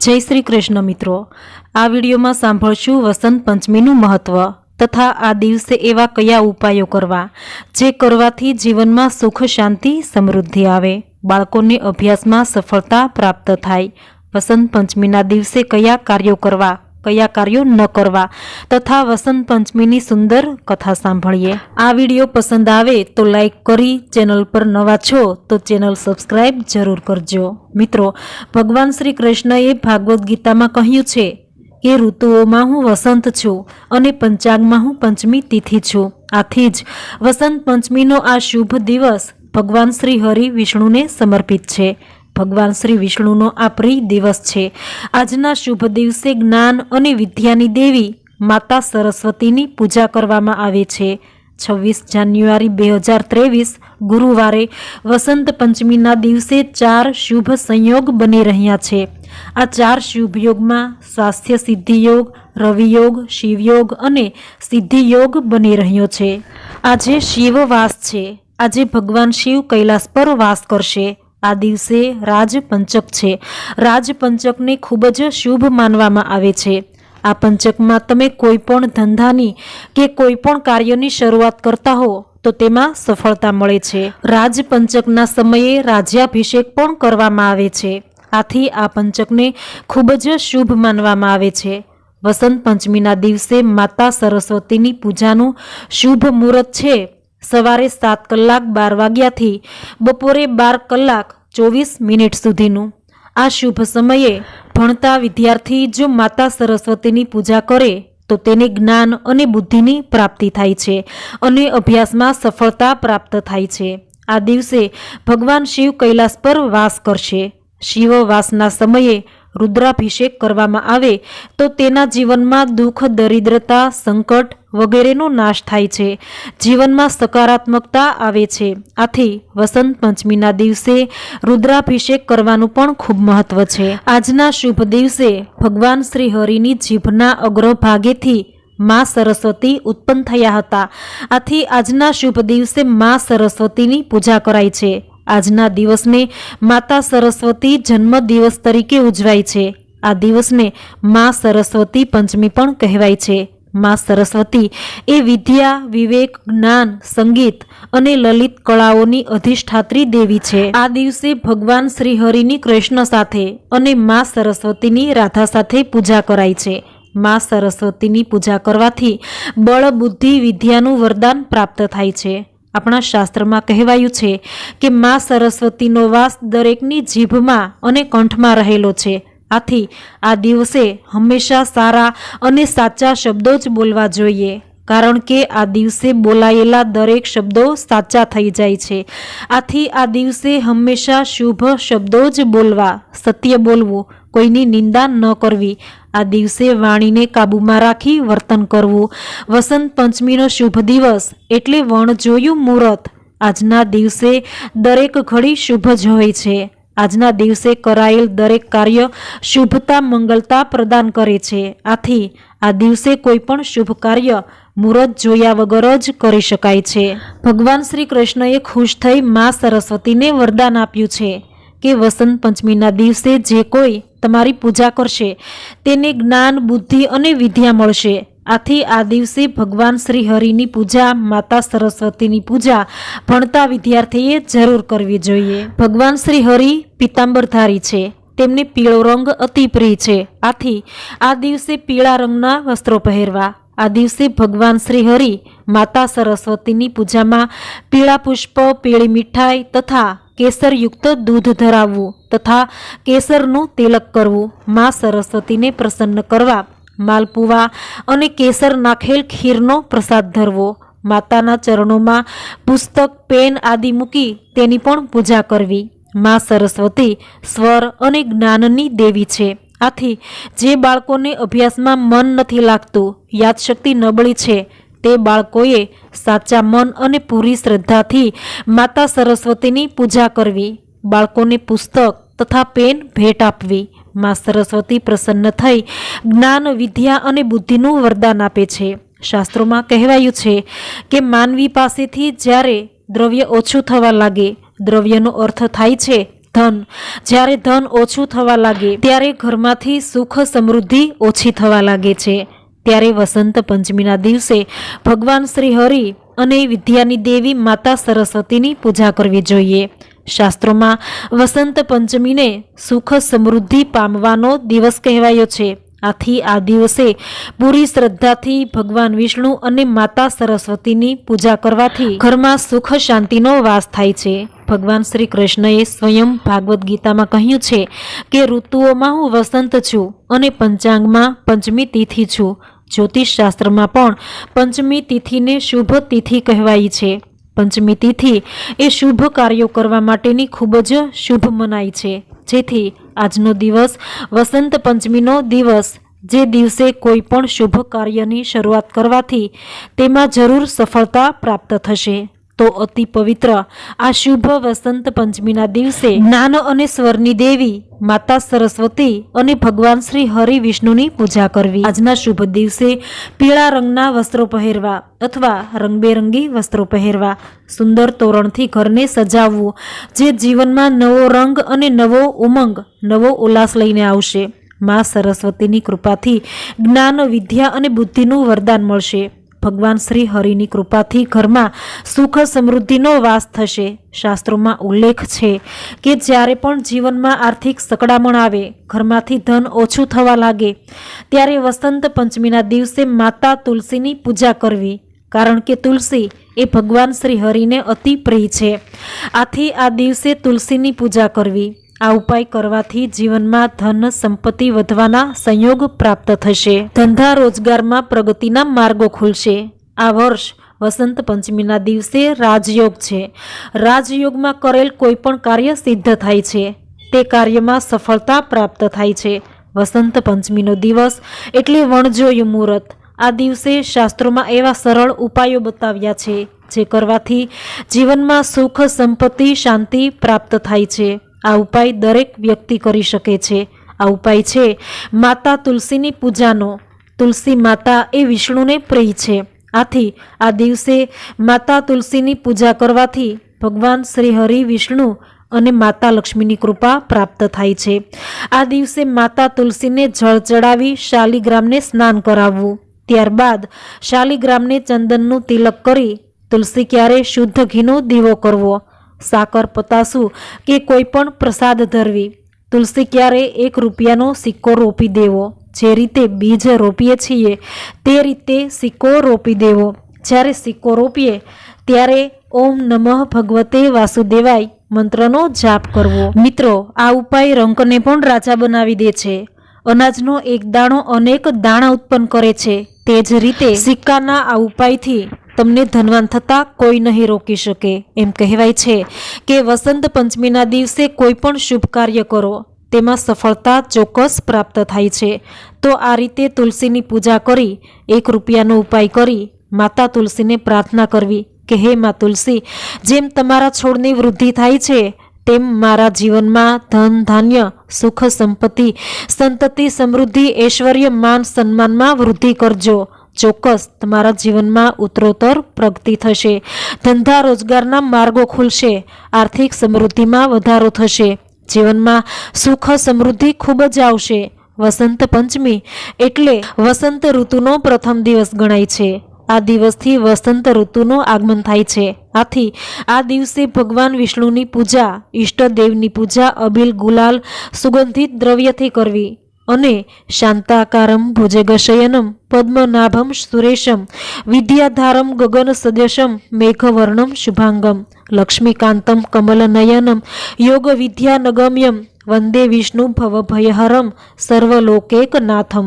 જય શ્રી કૃષ્ણ મિત્રો. આ વિડીયોમાં સાંભળશું વસંત પંચમીનું મહત્વ તથા આ દિવસે એવા કયા ઉપાયો કરવા જે કરવાથી જીવનમાં સુખ, શાંતિ, સમૃદ્ધિ આવે, બાળકોને અભ્યાસમાં સફળતા પ્રાપ્ત થાય, વસંત પંચમીના દિવસે કયા કાર્યો કરવા કયા કાર્યો ન કરવા. તથા વસંત પંચમીની સુંદર કથા સાંભળીએ. આ વીડિયો પસંદ આવે તો લાઈક કરી ચેનલ પર નવા છો તો ચેનલ સબસ્ક્રાઈબ જરૂર કરજો. મિત્રો, ભગવાન શ્રી કૃષ્ણએ ભાગવદ્ ગીતામાં કહ્યું છે કે, ઋતુઓમાં હું વસંત છું અને પંચાંગમાં હું પંચમી તિથિ છું. આથી જ વસંત પંચમીનો આ શુભ દિવસ ભગવાન શ્રી હરિ વિષ્ણુને સમર્પિત છે. ભગવાન શ્રી વિષ્ણુનો આ પ્રિય દિવસ છે. આજના શુભ દિવસે જ્ઞાન અને વિદ્યાની દેવી માતા સરસ્વતીની પૂજા કરવામાં આવે છે. છવ્વીસ જાન્યુઆરી બે હજાર ત્રેવીસ, ગુરુવારે વસંત પંચમીના દિવસે ચાર શુભ સંયોગ બની રહ્યા છે. આ ચાર શુભ યોગમાં સ્વાસ્થ્ય સિદ્ધિ યોગ રવિયોગ શિવયોગ અને સિદ્ધિયોગ બની રહ્યો છે. આજે શિવવાસ છે. આજે ભગવાન શિવ કૈલાસ પર વાસ કરશે. આ દિવસે રાજપંચક છે. રાજપંચકને ખૂબ જ શુભ માનવામાં આવે છે. આ પંચકમાં તમે કોઈ પણ ધંધાની કે કોઈ પણ કાર્યની શરૂઆત કરતા હો, તો તેમાં સફળતા મળે છે. રાજપંચકના સમયે રાજ્યાભિષેક પણ કરવામાં આવે છે. આથી આ પંચકને ખૂબ જ શુભ માનવામાં આવે છે. વસંત પંચમીના દિવસે માતા સરસ્વતીની પૂજાનું શુભ મુહૂર્ત છે. સવારે સાત કલાક બાર વાગ્યાથી બપોરે બાર કલાક ચોવીસ મિનિટ સુધીનું આ શુભ સમયે ભણતા વિદ્યાર્થી જો માતા સરસ્વતીની પૂજા કરે, તો તેને જ્ઞાન અને બુદ્ધિની પ્રાપ્તિ થાય છે અને અભ્યાસમાં સફળતા પ્રાપ્ત થાય છે. આ દિવસે ભગવાન શિવ કૈલાસ પર વાસ કરશે. શિવ વાસના સમયે રુદ્રાભિષેક કરવામાં આવે તો તેના જીવનમાં દુઃખ, દરિદ્રતા, સંકટ વગેરેનો નાશ થાય છે. જીવનમાં સકારાત્મકતા આવે છે. આથી વસંત પંચમીના દિવસે રુદ્રાભિષેક કરવાનું પણ ખૂબ મહત્વ છે. આજના શુભ દિવસે ભગવાન શ્રી હરિની જીભના અગ્રભાગેથી મા સરસ્વતી ઉત્પન્ન થયા હતા. આથી આજના શુભ દિવસે મા સરસ્વતીની પૂજા કરાય છે. આજના દિવસને માતા સરસ્વતી જન્મ દિવસ તરીકે ઉજવાય છે. આ દિવસને મા સરસ્વતી પંચમી પણ કહેવાય છે. મા સરસ્વતી એ વિદ્યા, વિવેક, જ્ઞાન, સંગીત અને લલિત કળાઓની અધિષ્ઠાત્રી દેવી છે. આ દિવસે ભગવાન શ્રી હરિની કૃષ્ણ સાથે અને મા સરસ્વતીની રાધા સાથે પૂજા કરાય છે. મા સરસ્વતીની પૂજા કરવાથી બળ, બુદ્ધિ, વિદ્યાનું વરદાન પ્રાપ્ત થાય છે. આપણા શાસ્ત્રમાં કહેવાયું છે કે મા સરસ્વતીનો વાસ દરેકની જીભમાં અને કંઠમાં રહેલો છે. આથી આ દિવસે હંમેશા સારા અને સાચા શબ્દો જ બોલવા જોઈએ. કારણ કે આ દિવસે બોલાયેલા દરેક શબ્દો સાચા થઈ જાય છે. આથી આ દિવસે હંમેશા શુભ શબ્દો જ બોલવા, સત્ય બોલવું, કોઈની નિંદા ન કરવી આ દિવસે વાણીને કાબૂમાં રાખી વર્તન કરવું. વસંત પંચમીનો શુભ દિવસ એટલે વણ જોયું મુહૂર્ત. આજના દિવસે દરેક ઘડી શુભ જ હોય છે. આજના દિવસે કરાયેલ દરેક કાર્ય શુભતા મંગલતા પ્રદાન કરે છે. આથી આ દિવસે કોઈ પણ શુભ કાર્ય મુહૂર્ત જોયા વગર જ કરી શકાય છે. ભગવાન શ્રી કૃષ્ણએ ખુશ થઈ મા સરસ્વતીને વરદાન આપ્યું છે કે વસંત પંચમીના દિવસે જે કોઈ તમારી પૂજા કરશે. તેને જ્ઞાન, બુદ્ધિ અને વિદ્યા મળશે. આથી આ દિવસે ભગવાન શ્રી હરિની પૂજા, માતા સરસ્વતીની પૂજા ભણતા વિદ્યાર્થીએ જરૂર કરવી જોઈએ. ભગવાન શ્રી હરિ પિત્તાંબરધારી છે. તેમને પીળો રંગ અતિ પ્રિય છે. આથી આ દિવસે પીળા રંગના વસ્ત્રો પહેરવા. આ દિવસે ભગવાન શ્રી હરિ માતા સરસ્વતીની પૂજામાં પીળા પુષ્પ, પીળી મીઠાઈ તથા કેસરયુક્ત દૂધ ધરાવવું તથા કેસરનું તિલક કરવું. મા સરસ્વતીને પ્રસન્ન કરવા. માલપુવા અને કેસર નાખેલ ખીરનો પ્રસાદ ધરવો. માતાના ચરણોમાં પુસ્તક, પેન આદિ મૂકી તેની પણ પૂજા કરવી. મા સરસ્વતી સ્વર અને જ્ઞાનની દેવી છે. આથી જે બાળકોને અભ્યાસમાં મન નથી લાગતું, યાદશક્તિ નબળી છે તે બાળકોએ સાચા મન અને પૂરી શ્રદ્ધાથી માતા સરસ્વતીની પૂજા કરવી, બાળકોને પુસ્તક તથા પેન ભેટ આપવી. મા સરસ્વતી પ્રસન્ન થઈ જ્ઞાન, વિદ્યા અને બુદ્ધિનું વરદાન આપે છે. શાસ્ત્રોમાં કહેવાયું છે કે માનવી પાસેથી જ્યારે દ્રવ્ય ઓછું થવા લાગે, દ્રવ્યનો અર્થ થાય છે ધન. જ્યારે ધન ઓછું થવા લાગે, ત્યારે ઘરમાંથી સુખ સમૃદ્ધિ ઓછી થવા લાગે છે. ત્યારે વસંત પંચમીના દિવસે ભગવાન શ્રી હરિ અને વિદ્યાની દેવી માતા સરસ્વતીની પૂજા કરવી જોઈએ. શાસ્ત્રોમાં વસંત પંચમીને સુખ સમૃદ્ધિ પામવાનો દિવસ કહેવાયો છે. આથી આ દિવસે પૂરી શ્રદ્ધાથી ભગવાન વિષ્ણુ અને માતા સરસ્વતીની પૂજા કરવાથી ઘરમાં સુખ શાંતિનો વાસ થાય છે. ભગવાન શ્રી કૃષ્ણએ સ્વયં ભાગવદ્ ગીતામાં કહ્યું છે કે, ઋતુઓમાં હું વસંત છું અને પંચાંગમાં પંચમી તિથિ છું. જ્યોતિષ શાસ્ત્રમાં પણ પંચમી તિથિને શુભ તિથિ કહેવાય છે. પંચમી તિથિ એ શુભ કાર્યો કરવા માટેની ખૂબ જ શુભ મનાય છે. જેથી આજનો દિવસ વસંત પંચમીનો દિવસ, જે દિવસે કોઈ પણ શુભ કાર્યની શરૂઆત કરવાથી તેમાં જરૂર સફળતા પ્રાપ્ત થશે. તો અતિ પવિત્ર. આ શુભ વસંત પંચમીના દિવસે જ્ઞાન અને સ્વરની દેવી, માતા સરસ્વતી અને ભગવાન શ્રી હરિ વિષ્ણુની પૂજા કરવી. આજના શુભ દિવસે પીળા રંગના વસ્ત્રો પહેરવા અથવા રંગબેરંગી વસ્ત્રો પહેરવા. સુંદર તોરણથી ઘરને સજાવવું, જે જીવનમાં નવો રંગ અને નવો ઉમંગ, નવો ઉલ્લાસ લઈને આવશે. મા સરસ્વતીની કૃપાથી જ્ઞાન, વિદ્યા અને બુદ્ધિનું વરદાન મળશે. ભગવાન શ્રી હરિની કૃપાથી ઘરમાં સુખ સમૃદ્ધિનો વાસ થશે. શાસ્ત્રોમાં ઉલ્લેખ છે કે જ્યારે પણ જીવનમાં આર્થિક સકડામણ આવે, ઘરમાંથી ધન ઓછું થવા લાગે, ત્યારે વસંત પંચમીના દિવસે માતા તુલસીની પૂજા કરવી, કારણ કે તુલસી એ ભગવાન શ્રી હરિને અતિ પ્રિય છે. આથી આ દિવસે તુલસીની પૂજા કરવી. આ ઉપાય કરવાથી જીવનમાં ધન સંપત્તિ વધવાના સંયોગ પ્રાપ્ત થશે. ધંધા રોજગારમાં પ્રગતિના માર્ગો ખુલશે. આ વર્ષ વસંત પંચમીના દિવસે રાજયોગ છે. રાજયોગમાં કરેલ કોઈપણ કાર્ય સિદ્ધ થાય છે. તે કાર્યમાં સફળતા પ્રાપ્ત થાય છે. વસંત પંચમીનો દિવસ એટલે વણજોયું મુહૂર્ત. આ દિવસે શાસ્ત્રોમાં એવા સરળ ઉપાયો બતાવ્યા છે, જે કરવાથી જીવનમાં સુખ, સંપત્તિ, શાંતિ પ્રાપ્ત થાય છે. આ ઉપાય દરેક વ્યક્તિ કરી શકે છે. આ ઉપાય છે, માતા તુલસીની પૂજાનો. તુલસી માતા એ વિષ્ણુને પ્રિય છે. આથી આ દિવસે માતા તુલસીની પૂજા કરવાથી ભગવાન શ્રી હરિ વિષ્ણુ અને માતા લક્ષ્મીની કૃપા પ્રાપ્ત થાય છે. આ દિવસે માતા તુલસીને જળ ચડાવી શાલિગ્રામને સ્નાન કરાવવું. ત્યારબાદ શાલિગ્રામને ચંદનનું તિલક કરી તુલસી ક્યારે શુદ્ધ ઘીનો દીવો કરવો. સાકર પતાસું કે કોઈ પણ પ્રસાદ ધરવી. તુલસી ક્યારે એક રૂપિયાનો સિક્કો રોપી દેવો? જે રીતે બીજ રોપીએ છીએ, તે રીતે સિક્કો રોપી દેવો. જ્યારે સિક્કો રોપીએ, ત્યારે ઓમ નમઃ ભગવતે વાસુદેવાય મંત્રનો જાપ કરવો. મિત્રો, આ ઉપાય રંકને પણ રાજા બનાવી દે છે. અનાજનો એક દાણો અનેક દાણા ઉત્પન્ન કરે છે. તે જ રીતે સિક્કાના આ ઉપાયથી તમને ધનવાન થતાં કોઈ નહીં રોકી શકે. એમ કહેવાય છે કે વસંત પંચમીના દિવસે કોઈ પણ શુભ કાર્ય કરો. તેમાં સફળતા ચોક્કસ પ્રાપ્ત થાય છે. તો આ રીતે તુલસીની પૂજા કરી, એક રૂપિયાનો ઉપાય કરી, માતા તુલસીને પ્રાર્થના કરવી કે હે મા તુલસી, જેમ તમારા છોડની વૃદ્ધિ થાય છે, તેમ મારા જીવનમાં ધન, ધાન્ય, સુખ, સંપત્તિ, સંતતિ, સમૃદ્ધિ, ઐશ્વર્ય, માન, સન્માનમાં વૃદ્ધિ કરજો. ચોક્કસ તમારા જીવનમાં ઉત્તરોત્તર પ્રગતિ થશે. ધંધા રોજગારના માર્ગો ખુલશે. આર્થિક સમૃદ્ધિમાં વધારો થશે. જીવનમાં સુખ સમૃદ્ધિ ખૂબ જ આવશે. વસંત પંચમી એટલે વસંત ઋતુનો પ્રથમ દિવસ ગણાય છે. આ દિવસથી વસંત ઋતુનું આગમન થાય છે. આથી આ દિવસે ભગવાન વિષ્ણુની પૂજા, ઈષ્ટદેવની પૂજા, અબિલ ગુલાલ સુગંધિત દ્રવ્યથી કરવી. અને શાંતાકારમ ભુજગશયનમ, પદ્મનાભમ સુરેશમ, વિદ્યાધારમ ગગન સદશમ મેઘવર્ણમ શુભાંગમ, લક્ષ્મીકાંતમ કમલનયનમ યોગ વિદ્યાનગમ્યમ વંદે વિષ્ણુ ભવભયહરમ, સર્વલોકેકનાથમ.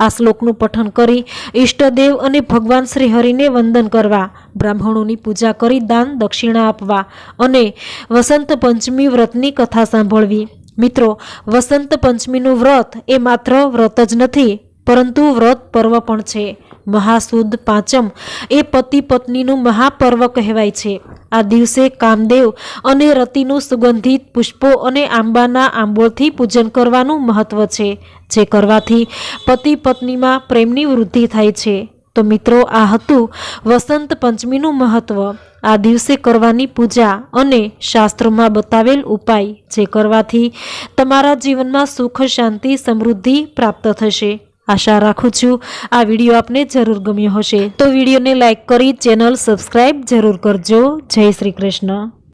આ શ્લોકનું પઠન કરી ઈષ્ટદેવ અને ભગવાન શ્રી હરિને વંદન કરવા, બ્રાહ્મણોની પૂજા કરી દાન દક્ષિણા આપવા અને વસંત પંચમી વ્રતની કથા સાંભળવી. મિત્રો, વસંત પંચમીનું વ્રત એ માત્ર વ્રત જ નથી, પરંતુ વ્રત પર્વ પણ છે. મહાસુદ પાંચમ એ પતિ પત્નીનું મહાપર્વ કહેવાય છે. આ દિવસે કામદેવ અને રતિનું સુગંધિત પુષ્પો અને આંબાના આંબોળથી પૂજન કરવાનું મહત્વ છે, જે કરવાથી પતિ પત્નીમાં પ્રેમની વૃદ્ધિ થાય છે. તો મિત્રો, આ હતું વસંત પંચમીનું મહત્વ. આ દિવસે કરવાની પૂજા અને શાસ્ત્રોમાં બતાવેલ ઉપાય જે કરવાથી તમારા જીવનમાં સુખ, શાંતિ, સમૃદ્ધિ પ્રાપ્ત થશે. આશા રાખું છું આ વીડિયો આપને જરૂર ગમ્યો હશે. તો વિડીયોને લાઈક કરી ચેનલ સબસ્ક્રાઈબ જરૂર કરજો. જય શ્રી કૃષ્ણ.